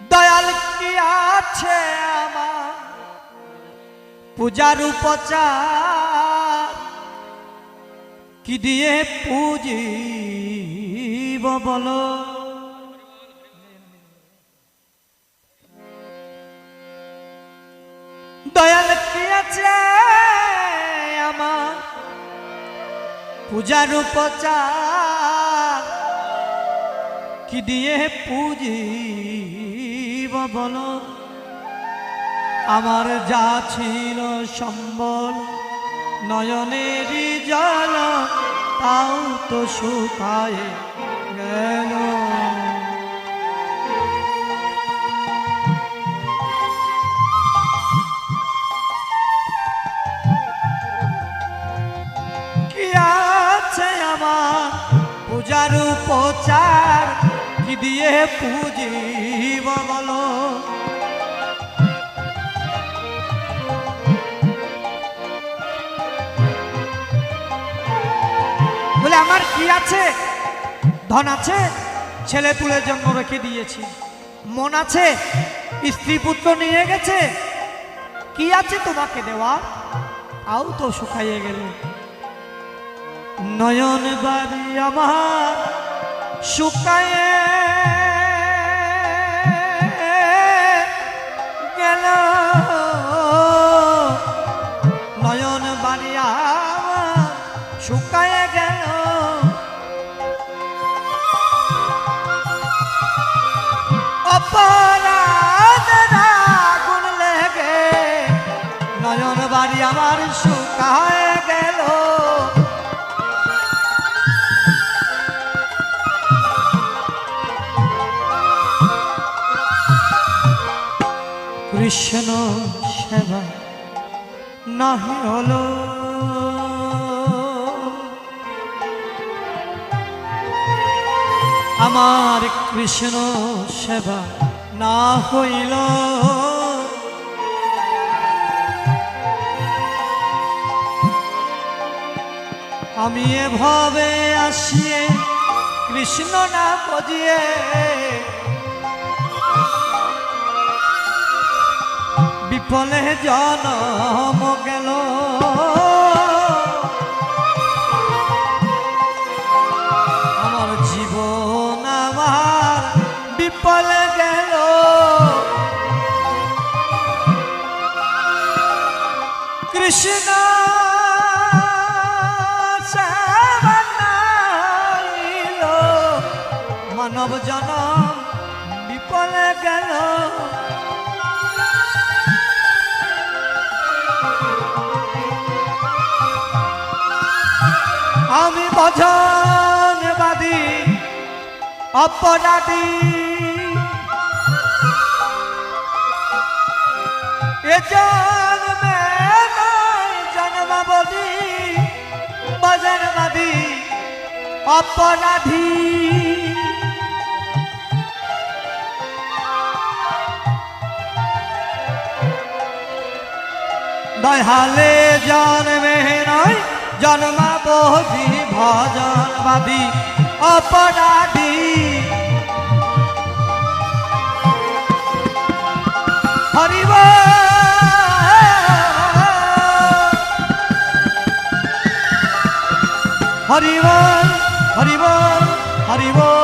দয়াল কি আছে আমার? পূজার উপচার কি দিয়ে পুজিব বলো? দয়াল কি আছে আমার? পূজার উপচার কি দিয়ে পুজিব বলো আমার যা ছিল সম্বল নয়নেরই জল তাও তো শুকায় গেল। কি দিয়ে পুজিব বলো। বলে, আমার কি আছে? ধন আছে? ছেলে তুলে জন্ম রেখে দিয়েছি। মন আছে? স্ত্রী পুত্র নিয়ে গেছে? কি আছে তোমাকে দেওয়া? আও তো শুকাইয়ে গেল। নয়ন বাড়ি আমার শুকায়ে গেল। নয়ন বাড়িয়া শুকায়ে গেল। কৃষ্ণ সেবা নাহি হলো। আমার কৃষ্ণ সেবা না হইল। আমি এভাবে আসিয়ে কৃষ্ণ না বজিয়ে বিফলে জনম গেল। আমার জীবন আমার বিফলে গেল। কৃষ্ণ মানব জনম বিফলে গেল। আমি অপরাধী। এ জন্মে জন্মাবধি ভজনবাদী অপরাধী। দয়ালে জন্মে নয় জন্মাবধি ভজনবাদী অপরাধী। হরিব। হরিব হরিব হরিব।